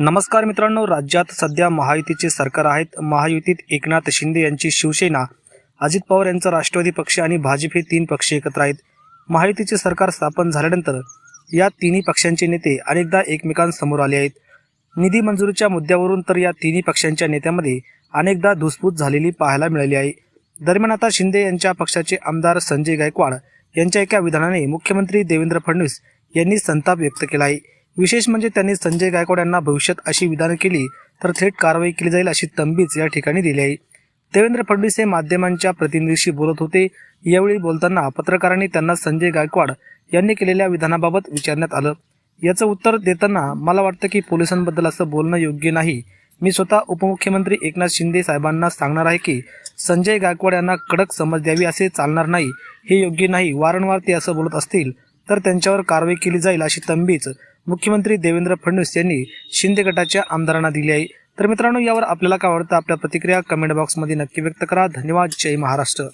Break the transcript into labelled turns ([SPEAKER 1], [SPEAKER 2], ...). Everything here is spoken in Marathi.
[SPEAKER 1] नमस्कार मित्रांनो राज्यात सध्या महायुतीचे सरकार आहेत. महायुतीत एकनाथ शिंदे यांची शिवसेना अजित पवार यांचा राष्ट्रवादी पक्ष आणि भाजप हे तीन पक्ष एकत्र आहेत. महायुतीचे सरकार स्थापन झाल्यानंतर या तिन्ही पक्षांचे नेते अनेकदा एकमेकांसमोर आले आहेत. निधी मंजुरीच्या मुद्द्यावरून तर या तिन्ही पक्षांच्या नेत्यामध्ये अनेकदा धुसफूस झालेली पाहायला मिळाली आहे. दरम्यान आता शिंदे यांच्या पक्षाचे आमदार संजय गायकवाड यांच्या एका विधानाने मुख्यमंत्री देवेंद्र फडणवीस यांनी संताप व्यक्त केला आहे. विशेष म्हणजे त्यांनी संजय गायकवाड यांना भविष्यात अशी विधानं केली तर थेट कारवाई केली जाईल अशी तंबीच या ठिकाणी दिली आहे. देवेंद्र फडणवीस हे माध्यमांच्या प्रतिनिधीशी बोलत होते. यावेळी बोलताना पत्रकारांनी त्यांना संजय गायकवाड यांनी केलेल्या विधानाबाबत विचारण्यात आलं. याचं उत्तर देताना मला वाटतं की पोलिसांबद्दल असं बोलणं योग्य नाही. मी स्वतः उपमुख्यमंत्री एकनाथ शिंदे साहेबांना सांगणार आहे की संजय गायकवाड यांना कडक समज द्यावी असे चालणार नाही. हे योग्य नाही. वारंवार ते असं बोलत असतील तर त्यांच्यावर कारवाई केली जाईल अशी तंबीच मुख्यमंत्री देवेंद्र फडणवीस यांनी शिंदे गटाच्या आमदारांना दिली आहे. तर मित्रांनो यावर आपल्याला काय वाटतं? आपल्या प्रतिक्रिया कमेंट बॉक्समध्ये नक्की व्यक्त करा. धन्यवाद. जय महाराष्ट्र.